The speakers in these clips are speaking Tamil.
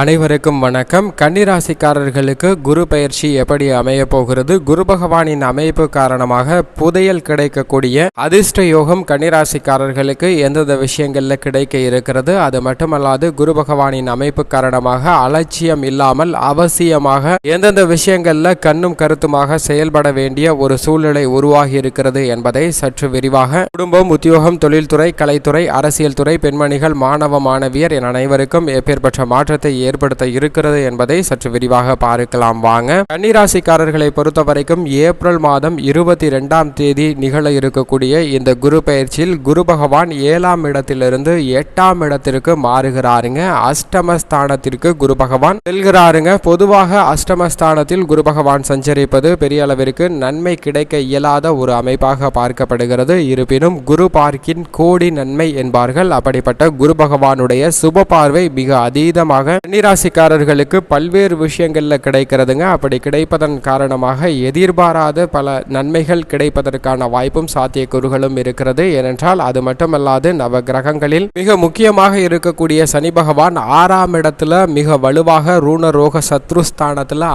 அனைவருக்கும் வணக்கம். கன்னிராசிக்காரர்களுக்கு குரு பயிற்சி எப்படி அமையப் போகிறது? குரு பகவானின் அமைப்பு காரணமாக புதையல் கிடைக்கக்கூடிய அதிர்ஷ்ட யோகம் கன்னிராசிக்காரர்களுக்கு எந்தெந்த விஷயங்களில் கிடைக்க இருக்கிறது? அது மட்டுமல்லாது குரு பகவானின் அமைப்பு காரணமாக அலட்சியம் இல்லாமல் அவசியமாக எந்தெந்த விஷயங்களில் கண்ணும் கருத்துமாக செயல்பட வேண்டிய ஒரு சூழ்நிலை உருவாகி இருக்கிறது என்பதை சற்று விரிவாக குடும்பம் உத்தியோகம் தொழில்துறை கலைத்துறை அரசியல் துறை பெண்மணிகள் மாணவ மாணவியர் என அனைவருக்கும் எப்பேற்பட்ட மாற்றத்தை ஏற்படுத்த இருக்கிறது என்பதை சற்று விரிவாக பார்க்கலாம் வாங்க. கன்னிராசிக்காரர்களை பொறுத்த வரைக்கும் ஏப்ரல் மாதம் இருபத்தி ரெண்டாம் தேதி நிகழ இருக்கக்கூடிய இந்த குரு பயிற்சியில் குரு பகவான் ஏழாம் இடத்திலிருந்து எட்டாம் இடத்திற்கு மாறுகிறாருங்க. அஷ்டமஸ்தானத்திற்கு குரு பகவான் செல்கிறாருங்க. பொதுவாக அஷ்டமஸ்தானத்தில் குரு பகவான் சஞ்சரிப்பது பெரிய அளவிற்கு நன்மை கிடைக்க இயலாத ஒரு அமைப்பாக பார்க்கப்படுகிறது. இருப்பினும் குரு பார்க்கின் கோடி நன்மை என்பார்கள். அப்படிப்பட்ட குரு பகவானுடைய சுப பார்வை மிக அதீதமாக கன்னிராசிக்காரர்களுக்கு பல்வேறு விஷயங்களில் கிடைக்கிறதுங்க. அப்படி கிடைப்பதன் காரணமாக எதிர்பாராத பல நன்மைகள் கிடைப்பதற்கான வாய்ப்பும் சாத்தியக்கூறுகளும் இருக்கிறது. ஏனென்றால் அது மட்டுமல்லாது நவ கிரகங்களில் மிக முக்கியமாக இருக்கக்கூடிய சனி பகவான் ஆறாம் இடத்துல மிக வலுவாக ரூண ரோக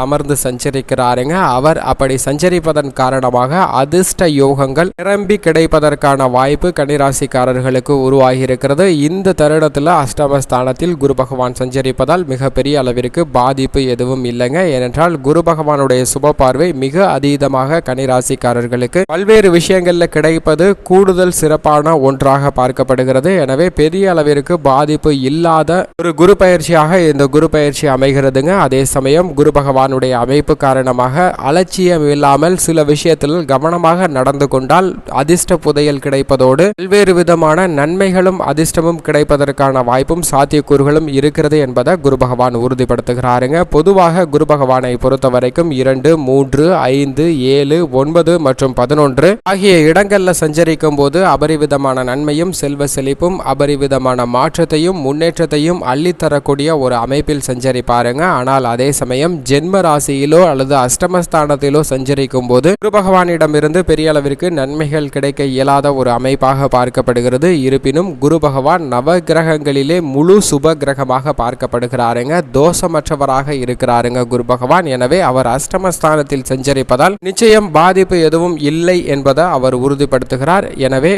அமர்ந்து சஞ்சரிக்கிறாருங்க. அவர் அப்படி சஞ்சரிப்பதன் காரணமாக அதிர்ஷ்ட யோகங்கள் நிரம்பி கிடைப்பதற்கான வாய்ப்பு கன்னிராசிக்காரர்களுக்கு உருவாகி இருக்கிறது இந்த தருணத்தில் அஷ்டமஸ்தானத்தில் குரு பகவான் சஞ்சரிப்பதால் மிகப்பெரிய அளவிற்கு பாதிப்பு எதுவும் இல்லைங்க. ஏனென்றால் குரு பகவானுடைய சுப பார்வை மிக அதீதமாக கனிராசிக்காரர்களுக்கு பல்வேறு விஷயங்கள்ல கிடைப்பது கூடுதல் சிறப்பான ஒன்றாக பார்க்கப்படுகிறது. எனவே பெரிய அளவிற்கு பாதிப்பு இல்லாத ஒரு குரு பயிற்சியாக இந்த குரு பயிற்சி அமைகிறதுங்க. அதே சமயம் குரு பகவானுடைய அமைப்பு காரணமாக அலட்சியம் இல்லாமல் சில விஷயத்தில் கவனமாக நடந்து கொண்டால் அதிர்ஷ்ட புதையல் கிடைப்பதோடு பல்வேறு விதமான நன்மைகளும் அதிர்ஷ்டமும் கிடைப்பதற்கான வாய்ப்பும் சாத்தியக்கூறுகளும் இருக்கிறது என்பதை குரு பகவான் உறுதிப்படுத்துகிறாருங்க. பொதுவாக குரு பகவானை பொறுத்த வரைக்கும் இரண்டு மூன்று ஐந்து ஏழு ஒன்பது மற்றும் பதினொன்று ஆகிய இடங்கள்ல சஞ்சரிக்கும் போது அபரிவிதமான நன்மையும் செல்வ செழிப்பும் அபரிவிதமான மாற்றத்தையும் முன்னேற்றத்தையும் அள்ளித்தரக்கூடிய ஒரு அமைப்பில் சஞ்சரிப்பாருங்க. ஆனால் அதே சமயம் ஜென்ம ராசியிலோ அல்லது அஷ்டமஸ்தானத்திலோ சஞ்சரிக்கும் போது குரு பகவானிடமிருந்து பெரிய அளவிற்கு நன்மைகள் கிடைக்க இயலாத ஒரு அமைப்பாக பார்க்கப்படுகிறது. இருப்பினும் குரு பகவான் நவ கிரகங்களிலே முழு சுப கிரகமாக பார்க்கப்படுகிறார். இருக்கிறாருங்க. தோஷமற்றவராக இருக்கிறாருங்க குரு பகவான். எனவே அவர் அஷ்டமஸ்தானத்தில் சஞ்சரிப்பதால் நிச்சயம் பாதிப்பு எதுவும் இல்லை என்பதை அவர் உறுதிப்படுத்துகிறார். எனவே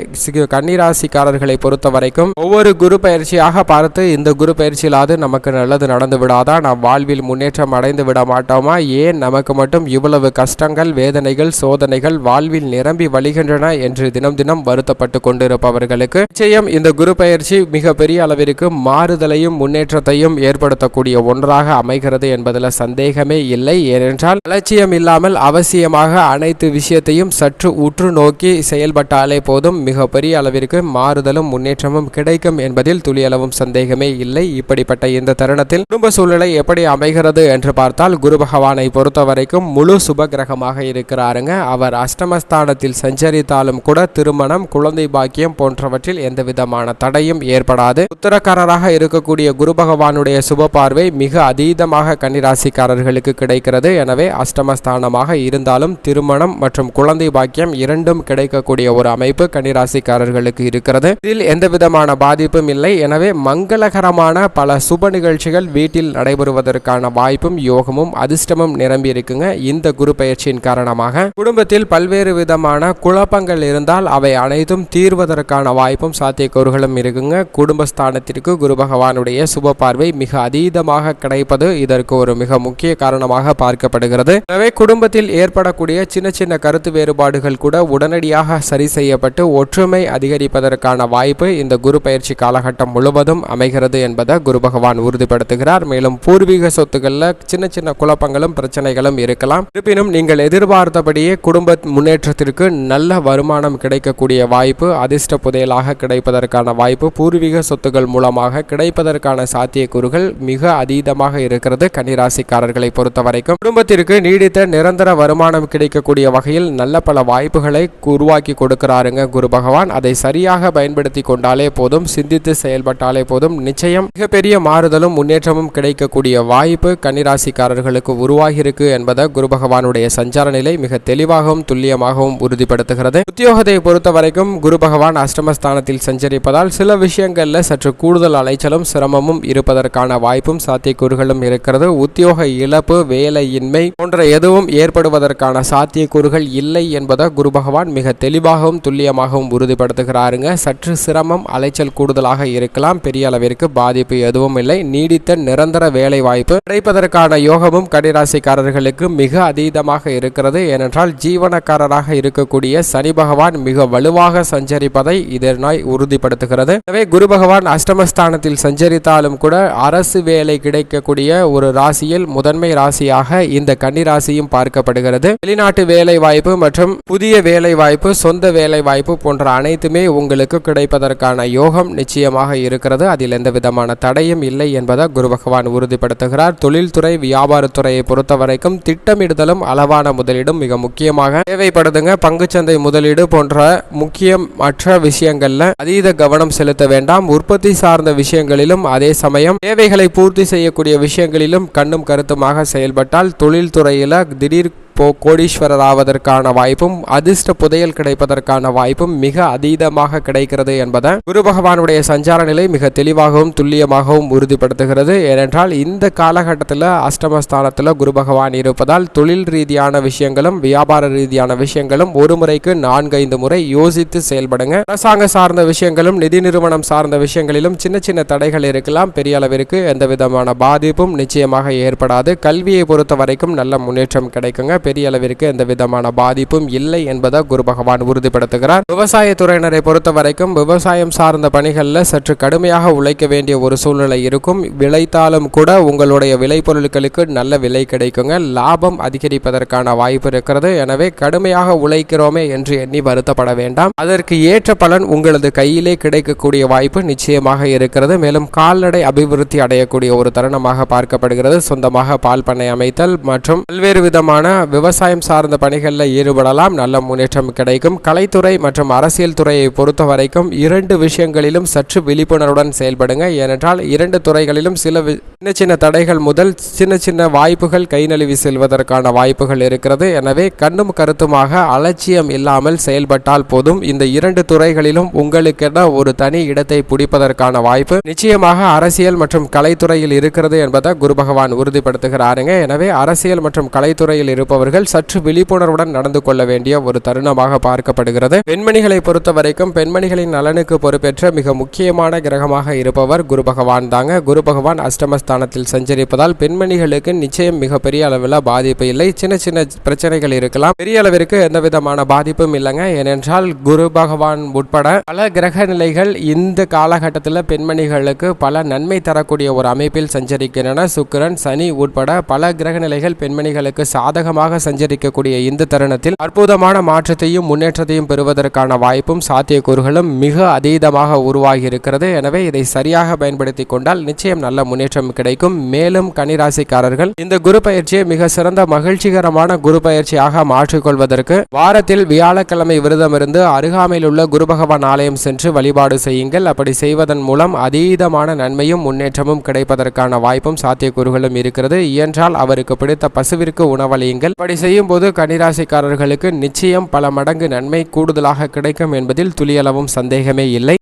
கன்னிராசிக்காரர்களை பொறுத்த வரைக்கும் ஒவ்வொரு குரு பயிற்சியாக பார்த்து இந்த குரு பயிற்சியிலாவது நமக்கு நல்லது நடந்து விடாதா? நாம் வாழ்வில் முன்னேற்றம் அடைந்து விட மாட்டோமா? ஏன் நமக்கு மட்டும் இவ்வளவு கஷ்டங்கள் வேதனைகள் சோதனைகள் வாழ்வில் நிரம்பி வழிகின்றன என்று தினம் தினம் வருத்தப்பட்டு கொண்டிருப்பவர்களுக்கு நிச்சயம் இந்த குரு பயிற்சி மிக பெரிய அளவிற்கு மாறுதலையும் முன்னேற்றத்தையும் பயன்படுத்தக்கூடிய ஒன்றாக அமைகிறது என்பதில் சந்தேகமே இல்லை. ஏனென்றால் அலட்சியம் இல்லாமல் அவசியமாக அனைத்து விஷயத்தையும் சற்று உற்று நோக்கி செயல்பட்டாலே போதும். மிகப்பெரிய பெரிய அளவிற்கு மாறுதலும் முன்னேற்றமும் கிடைக்கும் என்பதில் துளியளவும் சந்தேகமே இல்லை. இப்படிப்பட்ட இந்த தருணத்தில் குடும்ப சூழ்நிலை எப்படி அமைகிறது என்று பார்த்தால் குரு பகவானை பொறுத்த வரைக்கும் முழு சுப கிரகமாக இருக்கிறாருங்க. அவர் அஷ்டமஸ்தானத்தில் சஞ்சரித்தாலும் கூட திருமணம் குழந்தை பாக்கியம் போன்றவற்றில் எந்த விதமான தடையும் ஏற்படாது. உத்தரக்காரராக இருக்கக்கூடிய குரு பகவானுடைய சுப பார்வை மிக அதீதமாக கன்னிராசிக்காரர்களுக்கு கிடைக்கிறது. எனவே அஷ்டமஸ்தானமாக இருந்தாலும் திருமணம் மற்றும் குழந்தை பாக்கியம் இரண்டும் கிடைக்கக்கூடிய ஒரு அமைப்பு கன்னிராசிக்காரர்களுக்கு இருக்கிறது. இதில் எந்த விதமான பாதிப்பும் இல்லை. எனவே மங்களகரமான பல சுப நிகழ்ச்சிகள் வீட்டில் நடைபெறுவதற்கான வாய்ப்பும் யோகமும் அதிர்ஷ்டமும் நிரம்பி இருக்குங்க. இந்த குரு பயிற்சியின் காரணமாக குடும்பத்தில் பல்வேறு விதமான குழப்பங்கள் இருந்தால் அவை அனைத்தும் தீர்வதற்கான வாய்ப்பும் சாத்தியக்கூறுகளும் இருக்குங்க. குடும்பஸ்தானத்திற்கு குரு பகவானுடைய சுப பார்வை மிக அதீதமாக கிடைப்பது இதற்கு ஒரு மிக முக்கிய காரணமாக பார்க்கப்படுகிறது. எனவே குடும்பத்தில் ஏற்படக்கூடிய சின்ன சின்ன கருத்து வேறுபாடுகள் கூட உடனடியாக சரி செய்யப்பட்டு ஒற்றுமை அதிகரிப்பதற்கான வாய்ப்பு இந்த குரு பயிற்சி காலகட்டம் முழுவதும் அமைகிறது என்பதை குரு பகவான் உறுதிப்படுத்துகிறார். மேலும் பூர்வீக சொத்துக்கள்ல சின்ன சின்ன குழப்பங்களும் பிரச்சனைகளும் இருக்கலாம். இருப்பினும் நீங்கள் எதிர்பார்த்தபடியே குடும்ப முன்னேற்றத்திற்கு நல்ல வருமானம் கிடைக்கக்கூடிய வாய்ப்பு அதிர்ஷ்ட புதையலாக கிடைப்பதற்கான வாய்ப்பு பூர்வீக சொத்துக்கள் மூலமாக கிடைப்பதற்கான சாத்தியக்கூறுகள் மிக அதீதமாக இருக்கிறது. கன்னிராசிக்காரர்களை பொறுத்த வரைக்கும் குடும்பத்திற்கு நீடித்த நிரந்தர வருமானம் கிடைக்கக்கூடிய வகையில் நல்ல பல வாய்ப்புகளை உருவாக்கி கொடுக்கிறாருங்க குரு பகவான். அதை சரியாக பயன்படுத்தி கொண்டாலே போதும் சிந்தித்து செயல்பட்டாலே போதும். நிச்சயம் மிகப்பெரிய மாறுதலும் முன்னேற்றமும் கிடைக்கக்கூடிய வாய்ப்பு கன்னிராசிக்காரர்களுக்கு உருவாகியிருக்கு என்பதை குரு பகவானுடைய சஞ்சார நிலை மிக தெளிவாகவும் துல்லியமாகவும் உறுதிப்படுத்துகிறது. உத்தியோகத்தை பொறுத்த வரைக்கும் குரு பகவான் அஷ்டமஸ்தானத்தில் சஞ்சரிப்பதால் சில விஷயங்கள்ல சற்று கூடுதல் அலைச்சலும் சிரமமும் இருப்பதற்கான வாய்ப்பு வாய்ப்பும் சாத்தியக்கூறுகளும் இருக்கிறது. உத்தியோக இழப்பு வேலையின்மை போன்ற எதுவும் ஏற்படுவதற்கான சாத்தியக்கூறுகள் இல்லை என்பதை குரு பகவான் மிக தெளிவாகவும் துல்லியமாகவும் உறுதிப்படுத்துகிறாருங்க. சற்று சிரமம் அலைச்சல் கூடுதலாக இருக்கலாம். பெரிய அளவிற்கு பாதிப்பு எதுவும் இல்லை. நீடித்த நிரந்தர வேலை வாய்ப்பு கிடைப்பதற்கான யோகமும் கடிராசிக்காரர்களுக்கு மிக அதீதமாக இருக்கிறது. ஏனென்றால் ஜீவனக்காரராக இருக்கக்கூடிய சனி பகவான் மிக வலுவாக சஞ்சரிப்பதை இதனாய் உறுதிப்படுத்துகிறது. எனவே குரு பகவான் அஷ்டமஸ்தானத்தில் சஞ்சரித்தாலும் கூட அரசு வேலை கிடைக்கக்கூடிய ஒரு ராசியில் முதன்மை ராசியாக இந்த கன்னி ராசியும் பார்க்கப்படுகிறது. வெளிநாட்டு வேலை வாய்ப்பு மற்றும் புதிய வேலை வாய்ப்பு சொந்த வேலை வாய்ப்பு போன்ற அனைத்துமே உங்களுக்கு கிடைப்பதற்கான யோகம் நிச்சயமாக இருக்கிறது. அதில் எந்த விதமான தடையும் இல்லை என்பதை குரு பகவான் உறுதிப்படுத்துகிறார். தொழில்துறை வியாபாரத்துறையை பொறுத்த வரைக்கும் திட்டமிடுதலும் அளவான முதலீடும் மிக முக்கியமாக தேவைப்படுதுங்க. பங்குச்சந்தை முதலீடு போன்ற முக்கியம் மற்ற விஷயங்கள்ல அதீத கவனம் செலுத்த வேண்டாம். உற்பத்தி சார்ந்த விஷயங்களிலும் அதே சமயம் தேவைகளை பூர்த்தி செய்யக்கூடிய விஷயங்களிலும் கண்ணும் கருத்துமாக செயல்பட்டால் தொழில்துறையில திடீர் இப்போ கோடீஸ்வரர் ஆவதற்கான வாய்ப்பும் அதிர்ஷ்ட புதையல் கிடைப்பதற்கான வாய்ப்பும் மிக அதீதமாக கிடைக்கிறது என்பதை குரு பகவானுடைய சஞ்சார நிலை மிக தெளிவாகவும் துல்லியமாகவும் உறுதிப்படுத்துகிறது. ஏனென்றால் இந்த காலகட்டத்தில் அஷ்டமஸ்தானத்தில் குரு பகவான் இருப்பதால் தொழில் ரீதியான விஷயங்களும் வியாபார ரீதியான விஷயங்களும் ஒரு முறைக்கு நான்கைந்து முறை யோசித்து செயல்படுங்க. அரசாங்க சார்ந்த விஷயங்களும் நிதி நிறுவனம் சார்ந்த விஷயங்களிலும் சின்ன சின்ன தடைகள் இருக்கலாம். பெரிய அளவிற்கு எந்த விதமான பாதிப்பும் நிச்சயமாக ஏற்படாது. கல்வியை பொறுத்த வரைக்கும் நல்ல முன்னேற்றம் கிடைக்குங்க. பெரிய அளவிற்கு எந்த விதமான பாதிப்பும் இல்லை என்பதை குரு பகவான் உறுதிப்படுத்துகிறார். விவசாயத்துறையினரை பொறுத்த வரைக்கும் விவசாயம் சார்ந்த பணிகளில் சற்று கடுமையாக உழைக்க வேண்டிய ஒரு சூழ்நிலை இருக்கும். விளைத்தாலும் கூட உங்களுடைய விளைபொருட்களுக்கு நல்ல விலை கிடைக்குங்க. லாபம் அதிகரிப்பதற்கான வாய்ப்பு இருக்கிறது. எனவே கடுமையாக உழைக்கிறோமே என்று எண்ணி வருத்தப்பட வேண்டாம். அதற்கு ஏற்ற பலன் உங்களது கையிலே கிடைக்கக்கூடிய வாய்ப்பு நிச்சயமாக இருக்கிறது. மேலும் கால்நடை அபிவிருத்தி அடையக்கூடிய ஒரு தருணமாக பார்க்கப்படுகிறது. சொந்தமாக பால் பண்ணை அமைத்தல் மற்றும் பல்வேறு விதமான விவசாயம் சார்ந்த பணிகளில் ஈடுபடலாம். நல்ல முன்னேற்றம் கிடைக்கும். கலைத்துறை மற்றும் அரசியல் துறையை பொறுத்த வரைக்கும் இரண்டு விஷயங்களிலும் சற்று விழிப்புணர்வுடன் செயல்படுங்க. ஏனென்றால் இரண்டு துறைகளிலும் சில சின்ன சின்ன தடைகள் முதல் சின்ன சின்ன வாய்ப்புகள் கை நழுவி செல்வதற்கான வாய்ப்புகள் இருக்கிறது. எனவே கண்ணும் கருத்துமாக அலட்சியம் இல்லாமல் செயல்பட்டால் போதும். இந்த இரண்டு துறைகளிலும் உங்களுக்கென ஒரு தனி இடத்தை பிடிப்பதற்கான வாய்ப்பு நிச்சயமாக அரசியல் மற்றும் கலைத்துறையில் இருக்கிறது என்பதை குரு பகவான் உறுதிப்படுத்துகிறாருங்க. எனவே அரசியல் மற்றும் கலைத்துறையில் அவர்கள் சற்று விழிப்புணர்வுடன் நடந்து கொள்ள வேண்டிய ஒரு தருணமாக பார்க்கப்படுகிறது. பெண்மணிகளை பொறுத்த வரைக்கும் பெண்மணிகளின் நலனுக்கு பொறுப்பேற்ற மிக முக்கியமான கிரகமாக இருப்பவர் குரு பகவான் தாங்க. குரு பகவான் அஷ்டமஸ்தானத்தில் சஞ்சரிப்பதால் பெண்மணிகளுக்கு நிச்சயம் மிகப்பெரிய அளவில் பாதிப்பு இல்லை. சின்ன சின்ன பிரச்சனைகள் இருக்கலாம். பெரிய அளவிற்கு எந்த விதமான பாதிப்பும் இல்லைங்க. ஏனென்றால் குரு பகவான் உட்பட பல கிரக நிலைகள் இந்த காலகட்டத்தில் பெண்மணிகளுக்கு பல நன்மை தரக்கூடிய ஒரு அமைப்பில் சஞ்சரிக்கின்றன. சுக்கிரன் சனி உட்பட பல கிரக நிலைகள் பெண்மணிகளுக்கு சாதகமாக சஞ்சரிக்கக்கூடிய இந்த தருணத்தில் அற்புதமான மாற்றத்தையும் முன்னேற்றத்தையும் பெறுவதற்கான வாய்ப்பும் சாத்தியக்கூறுகளும் மிக அதீதமாக உருவாகி இருக்கிறது எனவே இதை சரியாக பயன்படுத்தி கொண்டால் நிச்சயம் நல்ல முன்னேற்றம் கிடைக்கும். மேலும் கனிராசிக்காரர்கள் இந்த குரு பயிற்சியை மிக சிறந்த மகிழ்ச்சிகரமான குரு பயிற்சியாக மாற்றிக்கொள்வதற்கு வாரத்தில் வியாழக்கிழமை விரதமிருந்து அருகாமையில் உள்ள குரு பகவான் ஆலயம் சென்று வழிபாடு செய்யுங்கள். அப்படி செய்வதன் மூலம் அதீதமான நன்மையும் முன்னேற்றமும் கிடைப்பதற்கான வாய்ப்பும் சாத்தியக்கூறுகளும் இருக்கிறது. இயன்றால் அவருக்கு பிடித்த பசுவிற்கு உணவளியுங்கள். அப்படி செய்யும் போது கன்னிராசிக்காரர்களுக்கு நிச்சயம் பல மடங்கு நன்மை கூடுதலாக கிடைக்கும் என்பதில் துளியளவும் சந்தேகமே இல்லை.